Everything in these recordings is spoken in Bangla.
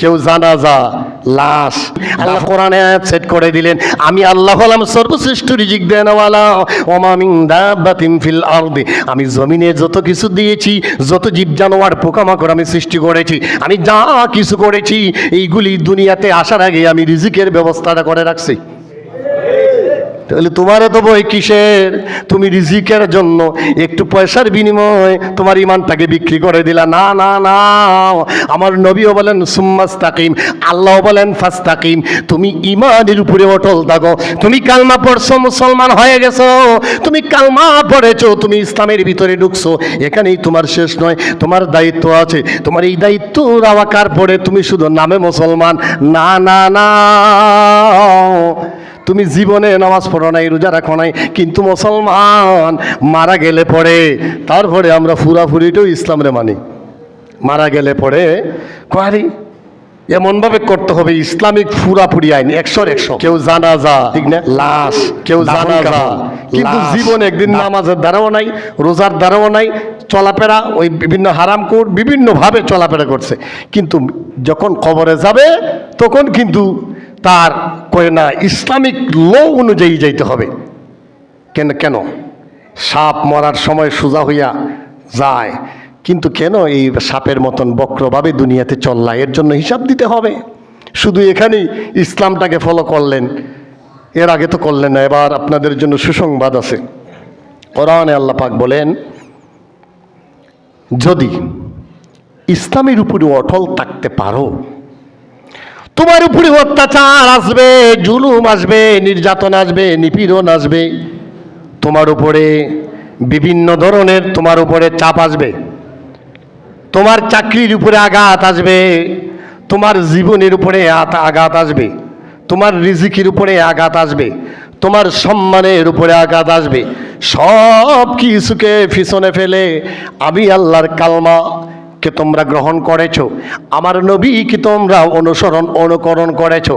কেউ জানাজা, লাশ, আল্লাহ কোরআনে আয়াত সেট করে দিলেন। আমি আল্লাহ হলাম সর্বশ্রেষ্ঠ রিজিক দেনওয়ালা। ওমামিং দাব্বাতিন ফিল আরদি। আমি জমিনে যত কিছু দিয়েছি, যত জীব জানোয়ার পোকামাকড় আমি সৃষ্টি করেছি, আমি যা কিছু করেছি, এইগুলি দুনিয়াতে আসার আগে আমি রিজিকের ব্যবস্থাটা করে রাখছি। তাহলে তোমার তো বই কিসের? তুমি রিজিকের জন্য একটু পয়সার বিনিময়ে তোমার ইমানটাকে বিক্রি করে দিলা। না না না। আমার নবীও বলেন সুম্মাস তাকিম আল্লাহ বলেন ফাস তাকিম তুমি ইমানের উপরে অটল থাকো। তুমি কালমা পড়ছো, মুসলমান হয়ে গেছো। তুমি কালমা পড়েছো, তুমি ইসলামের ভিতরে ঢুকছো। এখানেই তোমার শেষ নয়, তোমার দায়িত্ব আছে। তোমার এই দায়িত্ব রাওয়াকার পড়ে তুমি শুধু নামে মুসলমান। না না না। তুমি জীবনে নামাজ পড়ো নাই রোজা রাখো নাই কিন্তু মুসলমান মারা গেলে পরে তারপরে আমরা ফুরাফুরিটাও ইসলামরে মানি। মারা গেলে পরে কোয়ারি এমনভাবে করতে হবে ইসলামিক ফুরাফুরি আইন একশোর একশো। কেউ জানাজা ঠিক না? লাশ কেউ জানা যা কিন্তু জীবন একদিন নামাজের দ্বারাও নাই রোজার দ্বারাও নাই চলাফেরা ওই বিভিন্ন হারাম কোর বিভিন্নভাবে চলাফেরা করছে। কিন্তু যখন কবরে যাবে তখন কিন্তু তার কয় না, ইসলামিক ল অনুযায়ী যাইতে হবে। কেন কেন? সাপ মরার সময় সোজা হইয়া যায়। কিন্তু কেন এই সাপের মতন বক্রভাবে দুনিয়াতে চললা এর জন্য হিসাব দিতে হবে। শুধু এখানেই ইসলামটাকে ফলো করলেন। এর আগে তো করলেন না, এবার আপনাদের জন্য সুসংবাদ আছে। কোরআনে আল্লাহ পাক বলেন, যদি ইসলামের উপরে অটল থাকতে পারো তোমার উপরে অত্যাচার আসবে, জুলুম আসবে, নির্যাতন আসবে, নিপীড়ন আসবে। তোমার উপরে বিভিন্ন ধরনের তোমার উপরে চাপ আসবে। তোমার চাকরির উপরে আঘাত আসবে। তোমার জীবনের উপরে আঘাত আসবে। তোমার রিজিকের উপরে আঘাত আসবে। তোমার সম্মানের উপরে আঘাত আসবে। সব কিছুকে পিছনে ফেলে আমি আল্লাহর কালমা কে তোমরা গ্রহণ করেছ? আমার নবী কি তোমরা অনুসরণ, অনুকরণ করেছ।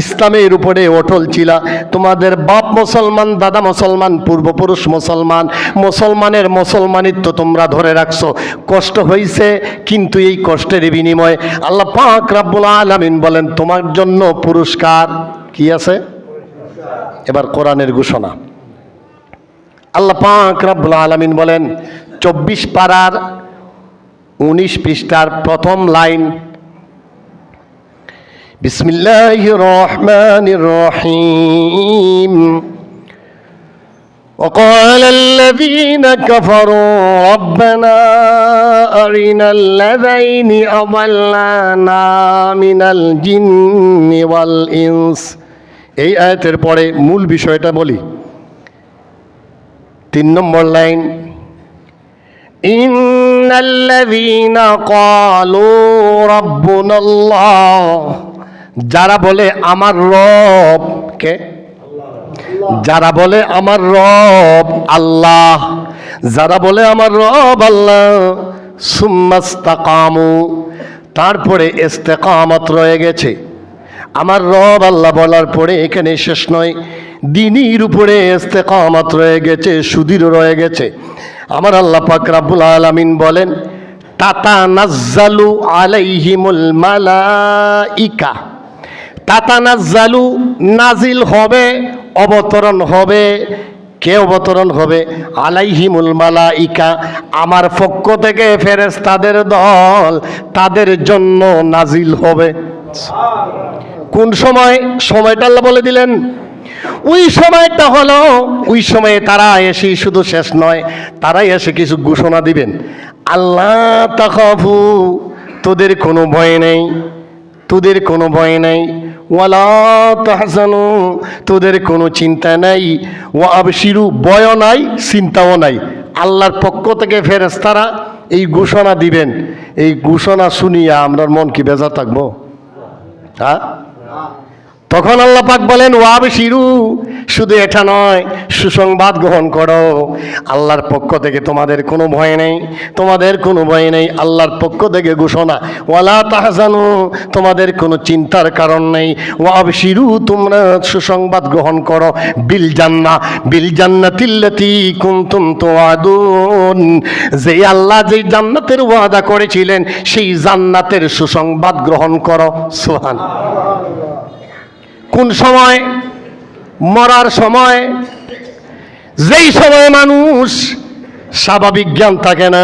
ইসলামের উপরে অটল ছিলা। তোমাদের বাপ মুসলমান, দাদা মুসলমান, পূর্বপুরুষ মুসলমান, মুসলমানের মুসলমানিত্ব তোমরা ধরে রাখছো। কষ্ট হয়েছে কিন্তু এই কষ্টের বিনিময়ে আল্লাহ পাক রাব্বুল আলামিন বলেন, তোমার জন্য পুরস্কার কি আছে? এবার কোরআনের ঘোষণা। আল্লাহ পাক রাব্বুল আলামিন বলেন, চব্বিশ পাড়ার উনিশ পৃষ্ঠার প্রথম লাইন বিসমিল্লাহ রহমান রহিম وقال الذين كفروا ربنا أرنا الذين أضلانا من الجن والإنس এই আয়াতের পরে মূল বিষয়টা বলি তিন নম্বর লাইন إن الذين قالوا ربنا الله যারা বলে আমার রব কে যারা বলে আমার রব আল্লাহ যারা বলে আমার রব আল্লাহ সুম্মাস্তাকামু তারপরে ইস্তেকামত রয়ে গেছে আমার রব আল্লাহ বলার পরে এখানে শেষ নয় দিনীর উপরে ইস্তেকামত রয়ে গেছে সুদীর রয়ে গেছে আমার আল্লাহ পাক রাব্বুল আলামিন বলেন তাতা নাজ্জালু আলাইহিমুল মালাইকা। তাতানাজ্জালু নাজিল হবে, অবতরণ হবে। কে অবতরণ হবে? আলাইহিমুল মালাইকা। আমার পক্ষ থেকে ফেরেশতাদের দল তাদের জন্য নাজিল হবে। কোন সময়? সময়টা আল্লাহ বলে দিলেন। ওই সময়টা হলো, ওই সময়ে তারা এসে শুধু শেষ নয়, তারাই এসে কিছু ঘোষণা দিবেন। আল্লাহ তাকাফু তোদের কোনো ভয় নেই, তোদের কোনো ভয় নেই। ওয়ালা তাহসানু তোদের কোনো চিন্তা নাই। ও আবশিরু, ভয়ও নাই, চিন্তাও নাই। আল্লাহর পক্ষ থেকে ফেরেশতারা এই ঘোষণা দিবেন। এই ঘোষণা শুনিয়া আমরা মন কি বেজা থাকব? হ্যাঁ? তখন আল্লাহ পাক বলেন ওয়াব শিরু শুধু এটা নয়, সুসংবাদ গ্রহণ করো। আল্লাহর পক্ষ থেকে তোমাদের কোনো ভয় নেই, তোমাদের কোনো ভয় নেই, আল্লাহর পক্ষ থেকে ঘোষণা। ওয়ালা তাহজানু, তোমাদের কোনো চিন্তার কারণ নেই। ওয়াব শিরু তোমরা সুসংবাদ গ্রহণ করো। বিল জান্না বিল জান্না জান্নাতিল্লাতি কুনতুম তুআদুন যে আল্লাহ যে জান্নাতের ওয়াদা করেছিলেন, সেই জান্নাতের সুসংবাদ গ্রহণ করো। সুবহান কোন সময়? মরার সময়? যেই সময় মানুষ স্বাভাবিক জ্ঞান থাকে না,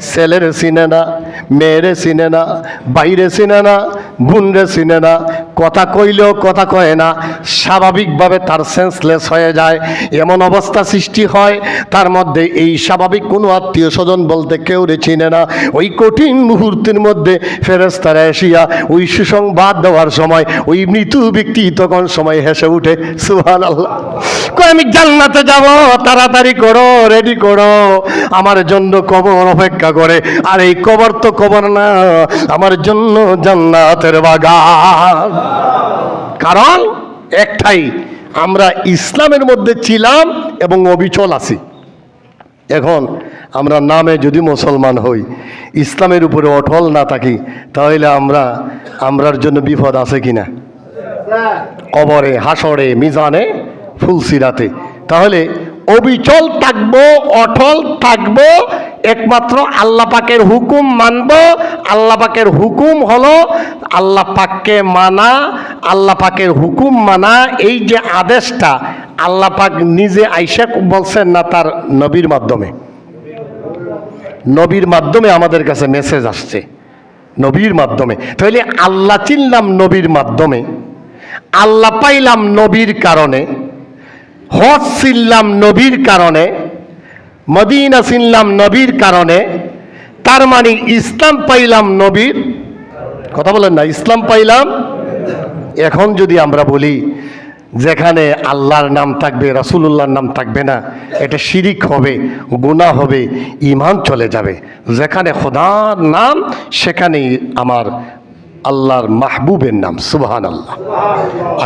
ছেলের চিনে না, মেয়েরে চিনে না বাইরে চিনে না বোনরে চিনে না, কথা কইলেও কথা কয় না, স্বাভাবিকভাবে তার সেন্সলেস হয়ে যায়। এমন অবস্থা সৃষ্টি হয়, তার মধ্যে এই স্বাভাবিক কোনো আত্মীয় স্বজন বলতে কেউ রে চিনে না। ওই কঠিন মুহূর্তের মধ্যে ফেরেস্তারা এসিয়া ওই সুসংবাদ দেওয়ার সময়, ওই মৃত্যু ব্যক্তি তখন সময় হেসে উঠে সুহান আল্লাহ আমি জান্নাতে যাব, তাড়াতাড়ি করো রেডি করো। আমার জন্য কবর অপেক্ষা করে। আর এই কবর তো কবর না, আমার জন্য জান্নাতের বাগান। কারণ একটাই, আমরা ইসলামের মধ্যে ছিলাম এবং অবিচল আছি। এখন আমরা নামে যদি মুসলমান হই, ইসলামের উপরে অটল না থাকি, তাহলে আমরা, আমরার জন্য বিপদ আছে কিনা? কবরে, হাসরে, মিজানে, ফুলসিরাতে। তাহলে অবিচল থাকব, অটল থাকব একমাত্র আল্লাহ পাকের হুকুম মানব। আল্লাহ পাকের হুকুম হলো আল্লাহ পাককে মানা, আল্লাহ পাকের হুকুম মানা। এই যে আদেশটা আল্লাহ পাক নিজে আইসা বলছেন না তার নবীর মাধ্যমে। নবীর মাধ্যমে আমাদের কাছে মেসেজ আসছে। নবীর মাধ্যমে। তাহলে আল্লাহ চিনলাম নবীর মাধ্যমে। আল্লাহ পাইলাম নবীর কারণে। হজ চিনলাম নবীর কারণে। মদিনা চিনলাম নবীর কারণে, তার মানে ইসলাম পাইলাম নবীর কথা বলেন না, ইসলাম পাইলাম। এখন যদি আমরা বলি যেখানে আল্লাহর নাম থাকবে, রাসূলুল্লাহর নাম থাকবে না, এটা শিরিক হবে, গুনাহ হবে ইমান চলে যাবে। যেখানে খোদার নাম, সেখানেই আমার আল্লাহর মাহবুবের নাম সুবহান আল্লাহ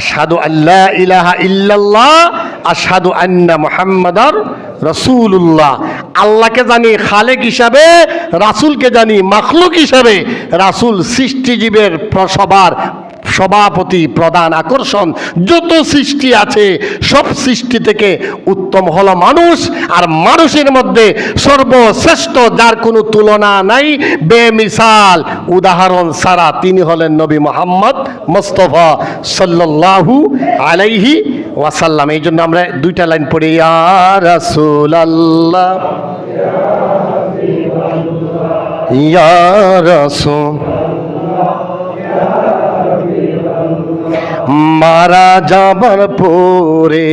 আসাদু আল্লাহ ইলাহা ইল্লাল্লাহ আসাদু আন্না মুহাম্মাদার রসুল্লাহ আল্লাহকে জানি খালেক হিসাবে, রাসুলকে জানি মাখলুক হিসাবে, রাসুল সৃষ্টিজীবের সবার সভাপতি প্রধান আকর্ষণ, যত সৃষ্টি আছে, সব সৃষ্টি থেকে উত্তম হলো মানুষ, আর মানুষের মধ্যে সর্বশ্রেষ্ঠ যার কোনো তুলনা নাই, বেমিসাল। উদাহরণ সারা তিনি হলেন নবী মোহাম্মদ মোস্তফা সাল্লাল্লাহু আলাইহি ওয়াসাল্লাম। এই জন্য আমরা দুইটা লাইন পড়ি, ইয়া রাসূলাল্লাহ। ইয়া রাসূল। মারা যাবার পরে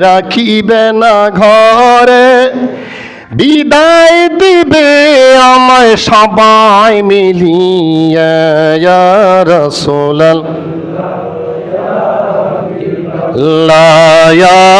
রাখিবে না ঘরে। বিদায় দিবে আমায় সবাই মিলিয়া রসোলাল লায়া